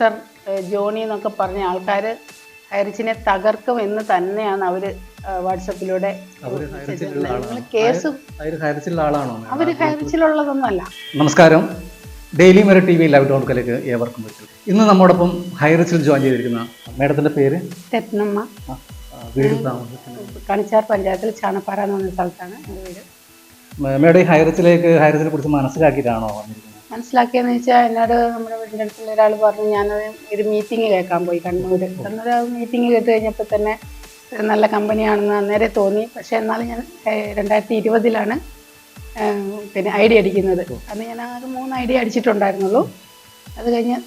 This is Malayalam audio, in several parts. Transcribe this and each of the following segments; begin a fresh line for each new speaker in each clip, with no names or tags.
നാസർ ജോണി എന്നൊക്കെ പറഞ്ഞ ആൾക്കാർ ഹൈറിച്ചിനെ തകർക്കും എന്ന് തന്നെയാണ് അവർ വാട്സപ്പിലൂടെ കേസ് അവർ ഹൈറിച്ചിലുള്ളതൊന്നല്ല
നമസ്കാരം. Daily merry T V live ടോൺക്കലേക്ക് ഏവർക്കും പറ്റും ഇന്ന് നമ്മോടൊപ്പം ഹൈറിച്ചിൽ ജോയിൻ ചെയ്തിരിക്കുന്ന മേഡത്തിന്റെ പേര്?
രത്നമ്മ.
വീട്
കണിച്ചാർ പഞ്ചായത്തിൽ ചാണപ്പാറ എന്ന് പറഞ്ഞ സ്ഥലത്താണ് വീട്.
മേഡം ഈ ഹൈറിച്ചിലേക്ക് ഹൈറിച്ചിനെ കുറിച്ച് മനസ്സിലാക്കിയിട്ടാണോ വന്നിരിക്കുന്നത്?
മനസ്സിലാക്കിയെന്ന് വെച്ചാൽ എന്നോട് നമ്മുടെ വീടിന്റെ അടുത്തുള്ള ഒരാൾ പറഞ്ഞു ഞാനത് ഒരു മീറ്റിംഗ് കേൾക്കാൻ പോയി കണ്ണൂർ കണ്ണൂർ മീറ്റിംഗ് കേട്ട് കഴിഞ്ഞപ്പോൾ തന്നെ നല്ല കമ്പനിയാണെന്ന് അന്നേരം തോന്നി. പക്ഷേ എന്നാലും ഞാൻ രണ്ടായിരത്തി ഇരുപതിലാണ് പിന്നെ ഐ ഡി അടിക്കുന്നത്. അന്ന് ഞാൻ ആകെ മൂന്ന് ഐ ഡി അടിച്ചിട്ടുണ്ടായിരുന്നുള്ളൂ. അത് കഴിഞ്ഞ്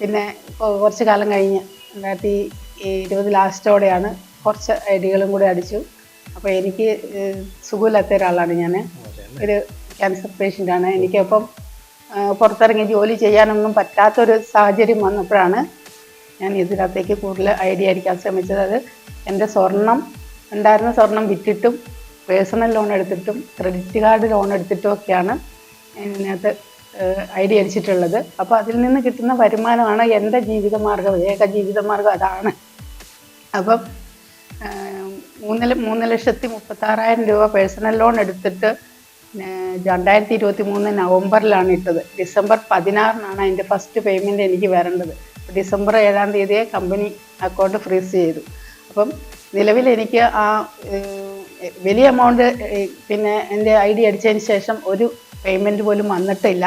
പിന്നെ കുറച്ച് കാലം കഴിഞ്ഞ് രണ്ടായിരത്തി ഇരുപത് ലാസ്റ്റോടെയാണ് കുറച്ച് ഐ ഡികളും കൂടെ അടിച്ചു. അപ്പോൾ എനിക്ക് സുഖമില്ലാത്ത ഒരാളാണ് ഞാൻ ഒരു ക്യാൻസർ പേഷ്യന്റാണ്. എനിക്കപ്പം പുറത്തിറങ്ങി ജോലി ചെയ്യാനൊന്നും പറ്റാത്തൊരു സാഹചര്യം വന്നപ്പോഴാണ് ഞാൻ ഇതിനകത്തേക്ക് കൂടുതൽ ഐഡിയ അടിക്കാൻ ശ്രമിച്ചത്. അത് എന്റെ സ്വർണം ഉണ്ടായിരുന്ന സ്വർണം വിറ്റിട്ടും പേഴ്സണൽ ലോൺ എടുത്തിട്ടും ക്രെഡിറ്റ് കാർഡ് ലോൺ എടുത്തിട്ടും ഒക്കെയാണ് ഇതിനകത്ത് ഐഡിയ അടിച്ചിട്ടുള്ളത്. അപ്പോൾ അതിൽ നിന്ന് കിട്ടുന്ന വരുമാനമാണ് എന്റെ ജീവിതമാർഗം ഏക ജീവിതമാർഗം അതാണ്. അപ്പം മൂന്ന് മൂന്ന് ലക്ഷത്തി മുപ്പത്താറായിരം രൂപ പേഴ്സണൽ ലോൺ എടുത്തിട്ട് രണ്ടായിരത്തി ഇരുപത്തി മൂന്ന് നവംബറിലാണ് ഇട്ടത്. ഡിസംബർ പതിനാറിനാണ് അതിന്റെ ഫസ്റ്റ് പേയ്മെന്റ് എനിക്ക് വരേണ്ടത്. ഡിസംബർ ഏഴാം തീയതിയെ കമ്പനി അക്കൗണ്ട് ഫ്രീസ് ചെയ്തു. അപ്പം നിലവിൽ എനിക്ക് ആ വലിയ എമൗണ്ട് പിന്നെ എന്റെ ഐ ഡി അടിച്ചതിന് ശേഷം ഒരു പേയ്മെന്റ് പോലും വന്നിട്ടില്ല.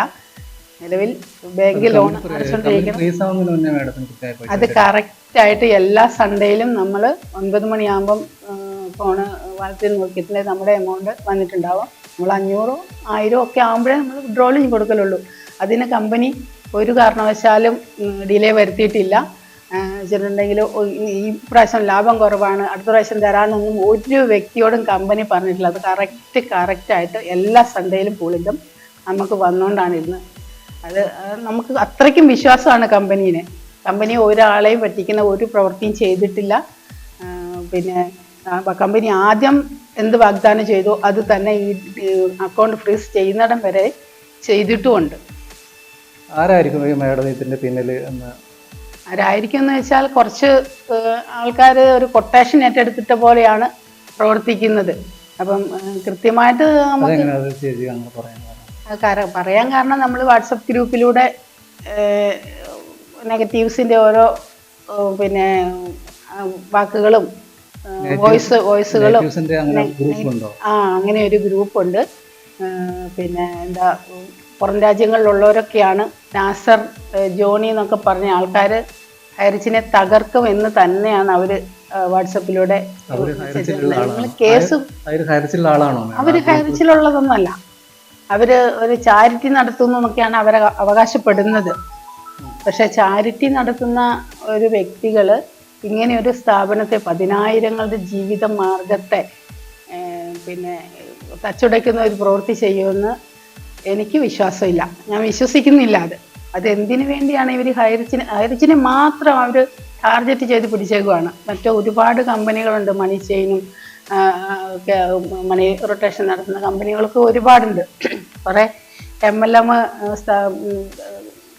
നിലവിൽ ബാങ്ക് ലോൺ
കൃത്യമായി
അത് കറക്റ്റ് ആയിട്ട് എല്ലാ സൺഡേയിലും നമ്മൾ ഒൻപത് മണിയാകുമ്പം ഫോണ് വളർത്തി നോക്കിയിട്ടുണ്ടെങ്കിൽ നമ്മുടെ എമൗണ്ട് വന്നിട്ടുണ്ടാവും. നമ്മൾ അഞ്ഞൂറോ ആയിരമോ ഒക്കെ ആകുമ്പോഴേ നമ്മൾ വിഡ്രോൾ ചെയ്ത് കൊടുക്കലുള്ളൂ. അതിന് കമ്പനി ഒരു കാരണവശാലും ഡിലേ വരുത്തിയിട്ടില്ല. വെച്ചിട്ടുണ്ടെങ്കിൽ ഈ- പ്രാവശ്യം ലാഭം കുറവാണ് അടുത്ത പ്രാവശ്യം തരാമെന്നൊന്നും ഒരു വ്യക്തിയോടും കമ്പനി പറഞ്ഞിട്ടില്ല. അത് കറക്റ്റ് കറക്റ്റായിട്ട് എല്ലാ സൺഡേയിലും പുളിതും നമുക്ക് വന്നുകൊണ്ടാണ് ഇന്ന്. അത് നമുക്ക് അത്രയ്ക്കും വിശ്വാസമാണ് കമ്പനീനെ കമ്പനി ഒരാളെയും പറ്റിക്കുന്ന ഒരു പ്രവൃത്തിയും ചെയ്തിട്ടില്ല. പിന്നെ കമ്പനി ആദ്യം എന്ത് വാഗ്ദാനം ചെയ്തു അത് തന്നെ ഈ അക്കൗണ്ട് ഫ്രീസ് ചെയ്യുന്നിടം വരെ ചെയ്തിട്ടുമുണ്ട്.
ആരായിരിക്കും ഈ മേഡം ഇതിന്റെ പിന്നിൽ എന്ന്?
ആരായിരിക്കും എന്ന് വെച്ചാൽ കുറച്ച് ആൾക്കാർ ഒരു കൊട്ടേഷൻ ഏറ്റെടുത്തിട്ട പോലെയാണ് പ്രവർത്തിക്കുന്നത്. അപ്പം കൃത്യമായിട്ട് നമുക്ക്
പറയാൻ കാരണം
നമ്മൾ വാട്സപ്പ് ഗ്രൂപ്പിലൂടെ നെഗറ്റീവ്സിന്റെ ഓരോ പിന്നെ വാക്കുകളും വോയിസ് വോയിസുകളും ആ അങ്ങനെ ഒരു ഗ്രൂപ്പുണ്ട്. ഉണ്ട് പിന്നെ എന്താ പുറം രാജ്യങ്ങളിലുള്ളവരൊക്കെയാണ് നാസർ ജോണി എന്നൊക്കെ പറഞ്ഞ ആൾക്കാർ ഹൈറിച്ചിനെ തകർക്കും എന്ന് തന്നെയാണ് അവർ വാട്സപ്പിലൂടെ
അവർ ആളാണ്?
കേസ് അവർ ഹൈറിച്ചിലുള്ളതൊന്നല്ല അവർ ഒരു ചാരിറ്റി നടത്തുന്നു എന്നൊക്കെയാണ് അവരെ അവകാശപ്പെടുന്നത്. പക്ഷെ ചാരിറ്റി നടത്തുന്ന ഒരു വ്യക്തികൾ ഇങ്ങനെ ഒരു സ്ഥാപനത്തെ പതിനായിരങ്ങളുടെ ജീവിത മാർഗത്തെ പിന്നെ തച്ചുടയ്ക്കുന്ന ഒരു പ്രവൃത്തി ചെയ്യുമെന്ന് എനിക്ക് വിശ്വാസമില്ല. ഞാൻ വിശ്വസിക്കുന്നില്ല അത്. അതെന്തിനു വേണ്ടിയാണ് ഇവർ ഹൈറിച്ചിന് ഹൈറിച്ചിനെ മാത്രം അവർ ടാർഗറ്റ് ചെയ്ത് പിടിച്ചേക്കുവാണ്. മറ്റു ഒരുപാട് കമ്പനികളുണ്ട് മണി ചെയിനും ഒക്കെ മണി റൊട്ടേഷൻ നടത്തുന്ന കമ്പനികളൊക്കെ ഒരുപാടുണ്ട്. കുറേ എം എൽ എം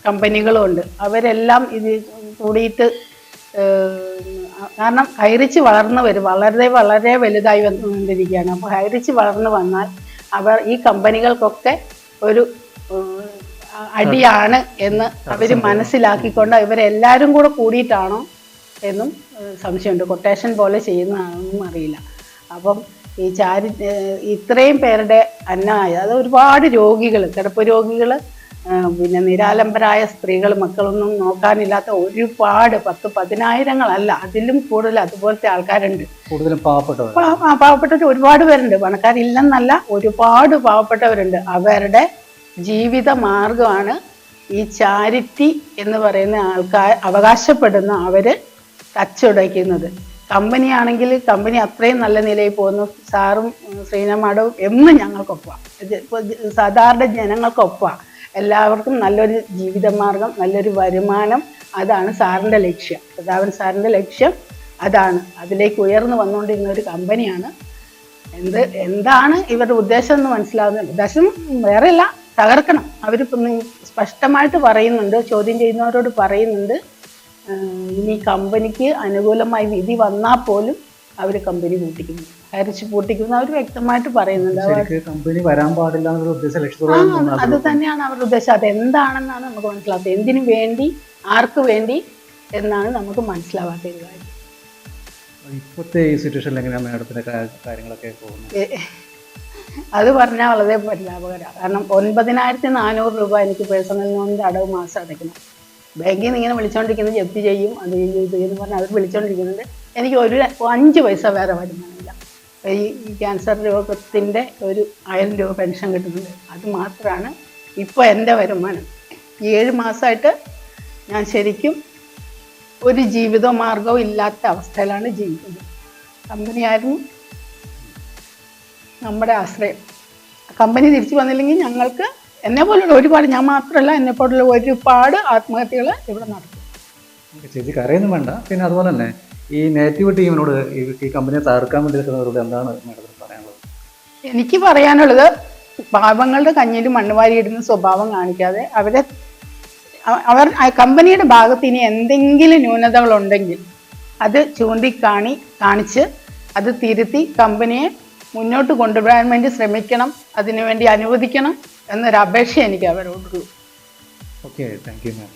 കമ്പനികളും ഉണ്ട് അവരെല്ലാം ഇത് കൂടിയിട്ട് കാരണം ഹൈറിച്ച് വളർന്നു വരും വളരെ വളരെ വലുതായി വന്നുകൊണ്ടിരിക്കുകയാണ്. അപ്പോൾ ഹൈറിച്ച് വളർന്നു വന്നാൽ അവർ ഈ കമ്പനികൾക്കൊക്കെ ഒരു അടിയാണ് എന്ന് അവർ മനസ്സിലാക്കിക്കൊണ്ട് ഇവരെല്ലാവരും കൂടെ കൂടിയിട്ടാണോ എന്നും സംശയമുണ്ട്. കൊട്ടേഷൻ പോലെ ചെയ്യുന്നതാണെന്നും അറിയില്ല. അപ്പം ഈ ചാരി ഇത്രയും പേരുടെ അന്നമായ അത് ഒരുപാട് രോഗികൾ കിടപ്പ് രോഗികൾ പിന്നെ നിരാലംബരായ സ്ത്രീകൾ മക്കളൊന്നും നോക്കാനില്ലാത്ത ഒരുപാട് പത്ത് പതിനായിരങ്ങളല്ല അതിലും കൂടുതൽ അതുപോലത്തെ ആൾക്കാരുണ്ട്.
കൂടുതലും പാവപ്പെട്ടവർ
ഒരുപാട് പേരുണ്ട്. പണക്കാരില്ലെന്നല്ല ഒരുപാട് പാവപ്പെട്ടവരുണ്ട്. അവരുടെ ജീവിത മാർഗമാണ് ഈ ചാരിറ്റി എന്ന് പറയുന്ന ആൾക്കാർ അവകാശപ്പെടുന്ന അവർ തച്ചുടയ്ക്കുന്നത് കമ്പനിയാണെങ്കിൽ കമ്പനി അത്രയും നല്ല നിലയിൽ പോകുന്നു. സാറും ശ്രീനമാടവും എന്നും ഞങ്ങൾക്കൊപ്പമാണ്. ഇത് സാധാരണ ജനങ്ങൾക്കൊപ്പമാണ്. എല്ലാവർക്കും നല്ലൊരു ജീവിതമാർഗം നല്ലൊരു വരുമാനം. അതാണ് സാറിന്റെ ലക്ഷ്യം. പ്രതാപൻ സാറിന്റെ ലക്ഷ്യം അതാണ്. അതിലേക്ക് ഉയർന്നു വന്നുകൊണ്ടിരുന്ന ഒരു കമ്പനിയാണ്. എന്ത് എന്താണ് ഇവരുടെ ഉദ്ദേശം എന്ന് മനസ്സിലാവുന്നത് ഉദ്ദേശം വേറെയല്ല തകർക്കണം. നി- സ്പഷ്ടമായിട്ട് പറയുന്നുണ്ട് ചോദ്യം ചെയ്യുന്നവരോട് പറയുന്നുണ്ട്. ഇനി കമ്പനിക്ക് അനുകൂലമായി വിധി വന്നാൽ പോലും അവർ കമ്പനി പൂട്ടിക്കുന്നു. അരച്ച് പൂട്ടിക്കുന്നു. അവർ വ്യക്തമായിട്ട് പറയുന്നുണ്ട്.
കമ്പനി വരാൻ പാടില്ല
അത് തന്നെയാണ് അവരുടെ ഉദ്ദേശം. അത് എന്താണെന്നാണ് നമുക്ക് മനസ്സിലാവാത്തത്. എന്തിനു വേണ്ടി ആർക്ക് വേണ്ടി എന്നാണ് നമുക്ക് മനസ്സിലാവാത്ത ഒരു കാര്യം.
ഇപ്പോഴത്തെ ഈ സിറ്റുവേഷനിൽ എങ്ങനെയാണ് മാഡത്തിന്റെ കാര്യങ്ങളൊക്കെ പോകുന്നത്?
അത് പറഞ്ഞാൽ വളരെ പരിതാപകരമാണ് കാരണം ഒൻപതിനായിരത്തി നാനൂറ് രൂപ എനിക്ക് പേഴ്സണൽ ലോണിന്റെ അടവ് മാസം അടയ്ക്കണം. ബാങ്കിൽ നിന്ന് ഇങ്ങനെ വിളിച്ചുകൊണ്ടിരിക്കുന്നത് ജപ്തി ചെയ്യും. അത് ചെയ്യും ഇത് എന്ന് പറഞ്ഞാൽ അവർ വിളിച്ചുകൊണ്ടിരിക്കുന്നുണ്ട് എനിക്ക് ഒരു അഞ്ച് പൈസ വേറെ വരുമാനമില്ല. ഈ ക്യാൻസർ രോഗത്തിന്റെ ഒരു ആയിരം രൂപ പെൻഷൻ കിട്ടുന്നുണ്ട്. അത് മാത്രമാണ് ഇപ്പോൾ എന്റെ വരുമാനം. ഈ ഏഴ് മാസമായിട്ട് ഞാൻ ശരിക്കും ഒരു ജീവിത മാർഗവും ഇല്ലാത്ത അവസ്ഥയിലാണ് ജീവിക്കുന്നത്. കമ്പനിയായിരുന്നു നമ്മുടെ ആശ്രയം കമ്പനി തിരിച്ചു വന്നില്ലെങ്കിൽ ഞങ്ങൾക്ക് എന്നെ പോലുള്ള ഒരുപാട് ഞാൻ മാത്രമല്ല എന്നെ പോലുള്ള ഒരുപാട് ആത്മഹത്യകൾ ഇവിടെ നടക്കും.
ചേച്ചി കരയൊന്നും വേണ്ട. പിന്നെ അതുപോലെ തന്നെ ഈ നേറ്റീവ് ടീമിനോട് ഈ കമ്പനിയെ തകർക്കാൻ വേണ്ടി നിൽക്കുന്നവരോട് എന്താണ് മാഡത്തിന് പറയാനുള്ളത്?
എനിക്ക് പറയാനുള്ളത് പാവങ്ങളുടെ കഞ്ഞിൽ മണ്ണ് വാരിയിടുന്ന സ്വഭാവം കാണിക്കാതെ അവരെ അവർ കമ്പനിയുടെ ഭാഗത്ത് ഇനി എന്തെങ്കിലും ന്യൂനതകളുണ്ടെങ്കിൽ അത് ചൂണ്ടിക്കാണി കാണിച്ച് അത് തിരുത്തി കമ്പനിയെ മുന്നോട്ട് കൊണ്ടുവരാൻ വേണ്ടി ശ്രമിക്കണം അതിനുവേണ്ടി അനുവദിക്കണം എന്നൊരു അപേക്ഷ എനിക്ക് അവരോട്
ഓക്കെ താങ്ക് യു മാം